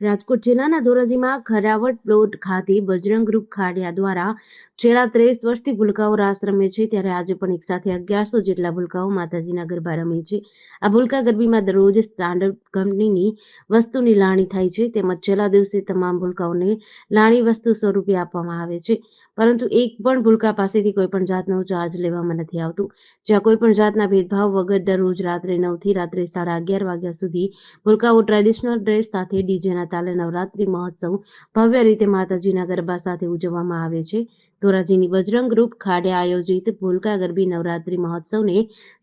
રાજકોટ જિલ્લાના ધોરાજીમાં ખરાવટ પ્લોટ ખાતે બજરંગ ગ્રુપ ખાડિયા દ્વારા છેલ્લા ત્રેવીસ વર્ષથી ભૂલકાઓ રાસ રમે છે. ત્યારે આજે પણ એક સાથે અગિયારસો જેટલા ભૂલકાઓ માતાજીના ગરબા રમે છે. આ ભૂલકા ગરબીમાં દરરોજ સ્ટાન્ડર્ડ કંપનીની વસ્તુની લાણી થાય છે તેમજ છેલ્લા દિવસે તમામ ભૂલકાઓને લાણી વસ્તુ સ્વરૂપે આપવામાં આવે છે. પરંતુ એક પણ ભૂલકા પાસેથી કોઈ પણ જાતનો ચાર્જ લેવામાં નથી આવતું. જ્યાં કોઈ પણ જાતના ભેદભાવ વગર દરરોજ રાત્રે નવથી રાત્રે સાડા અગિયાર વાગ્યા સુધી ભૂલકાઓ ટ્રેડિશનલ ડ્રેસ સાથે ડીજેના તાલે નવરાત્રી મહોત્સવ ભવ્ય રીતે માતાજીના ગરબા સાથે ઉજવવામાં આવે છે. ધોરાજીની બજરંગ ખાડે આયોજિત ભૂલકા ગરબી નવરાત્રી મહોત્સવને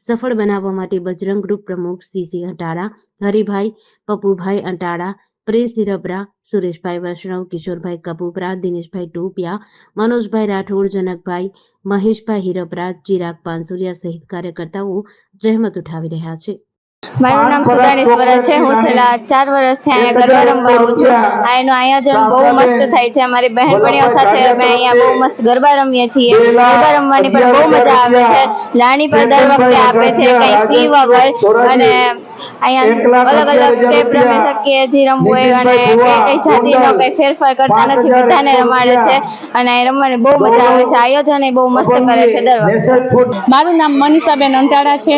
સફળ બનાવવા માટે બજરંગ પ્રમુખ સીસી અંટાળા હરિભાઈ પપુભાઈ અંટાળા પ્રિન્સ હિરબરા સુરેશભાઈ વૈષ્ણવ, કિશોરભાઈ કપૂપરા, દિનેશભાઈ ટોપિયા, મનોજભાઈ રાઠોડ, જનકભાઈ મહેશભાઈ હિરબરા ચિરાગ પાનસુરિયા સહિત કાર્યકર્તાઓ જહેમત ઉઠાવી રહ્યા છે. મારું નામ સુદાણી સ્વરા છે. હું છેલ્લા ચાર વર્ષથી અહીંયા ગરબા રમવા આવું છું. અહીંનું આયોજન બહુ મસ્ત થાય છે. અમારી બહેનપણીઓ સાથે અમે અહીંયા બહુ મસ્ત ગરબા રમીએ છીએ. ગરબા રમવાની પણ બહુ મજા આવે છે. લાણી પર દર વખતે આપે છે કંઈ ફી વગર. અને અહીંયા અલગ અલગ સ્ટેપ રમી શકીએ જે રમવું હોય અને કઈ કઈ જાતિનો કઈ ફેરફાર કરતા નથી બધાને રમાડે છે અને રમવાની બહુ મજા આવે છે આયોજન બહુ મસ્ત કરે છે દર વખતે. મારું નામ મનીષાબેન અંટાળા છે.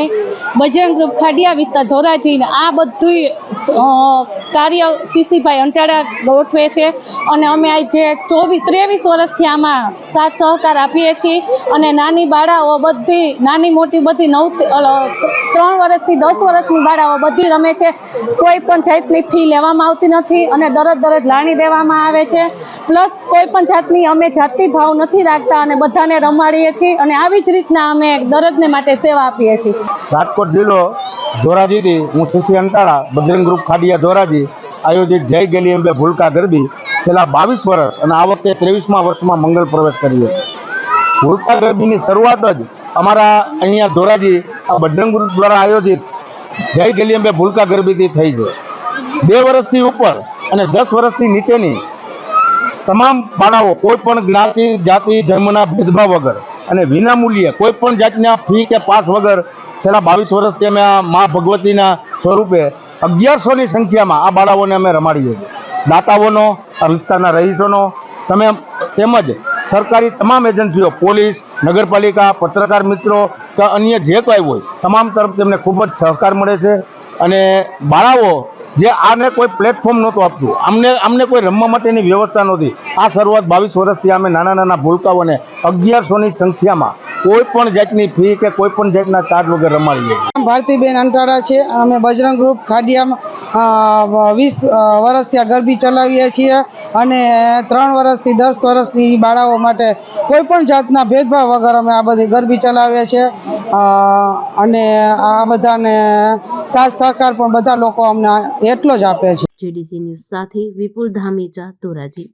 બજરંગ ગ્રુપ ખાડિયા વિસ્તાર ધોરાજી ને આ બધું કાર્ય સીસીભાઈ અંટાળા ગોઠવે છે. અને અમે આ ચોવીસ ત્રેવીસ વર્ષથી આમાં સાથ સહકાર આપીએ છીએ અને નાની બાળાઓ બધી, નાની મોટી બધી નવ ત્રણ વર્ષથી દસ વર્ષની બાળાઓ બધી રમે છે. કોઈ પણ જાતની ફી લેવામાં આવતી નથી અને દરજ દરજ લાણી દેવામાં આવે છે. પ્લસ કોઈ પણ જાતની અમે જાતિ ભાવ નથી રાખતા અને બધાને રમાડીએ છીએ અને આવી જ રીતના અમે દરજને માટે સેવા આપીએ છીએ. રાજકોટ જિલ્લો ધોરાજીથી, હું સીસી અંતાળા, બજરંગ ગ્રુપ ખાડિયા ધોરાજી, આયોજિત જય ગેલી અંબે ભૂલકા ગરબી. છેલ્લા બાવીસ વર્ષ અને આ વખતે ત્રેવીસમાં વર્ષમાં મંગળ પ્રવેશ કર્યો ભૂલકા ગરબીની શરૂઆત જ અમારા અહીંયા ધોરાજી આ બજરંગ દ્વારા આયોજિત જય ગેલી અંબે ભૂલકા ગરબીથી થઈ છે. બે વર્ષથી ઉપર અને દસ વર્ષથી નીચેની તમામ બાળાઓ કોઈ પણ જ્ઞાતિ, જાતિ, ધર્મના ભેદભાવ વગર અને વિનામૂલ્યે કોઈ પણ જાતના ફી કે પાસ વગર છેલ્લા બાવીસ વર્ષથી અમે આ મા ભગવતીના સ્વરૂપે અગિયારસોની સંખ્યામાં આ બાળાઓને અમે રમાડીએ છીએ. દાતાઓનો આ વિસ્તારના રહીશોનો તમે તેમજ સરકારી તમામ એજન્સીઓ, પોલીસ, નગરપાલિકા, પત્રકાર મિત્રો કે અન્ય જે કંઈ હોય, તમામ તરફ તેમને ખૂબ જ સહકાર મળે છે. અને બાળાઓ જે આને કોઈ પ્લેટફોર્મ નહોતું આપતું, અમને અમને કોઈ રમવા માટેની વ્યવસ્થા નહોતી. આ શરૂઆત બાવીસ વર્ષથી અમે નાના નાના ભૂલકાઓને અગિયારસોની સંખ્યામાં કોઈ પણ જાતની ફી કે કોઈ પણ જાતના ચાર્જ વગર રમાડીએ ભારતીબેન અંટાળા છે અમે બજરંગ ગ્રુપ ખાડિયામાં વીસ વર્ષથી આ ગરબી ચલાવીએ છીએ અને ત્રણ વર્ષથી દસ વર્ષની બાળાઓ માટે કોઈ પણ જાતના ભેદભાવ વગર અમે આ બધી ગરબી ચલાવીએ છીએ. અને આ બધાને સાથ સહકાર પણ બધા લોકો અમને એટલો જ આપે છે. જીડીસી ન્યૂઝ સાથે વિપુલ ધામેચા ધોરાજી.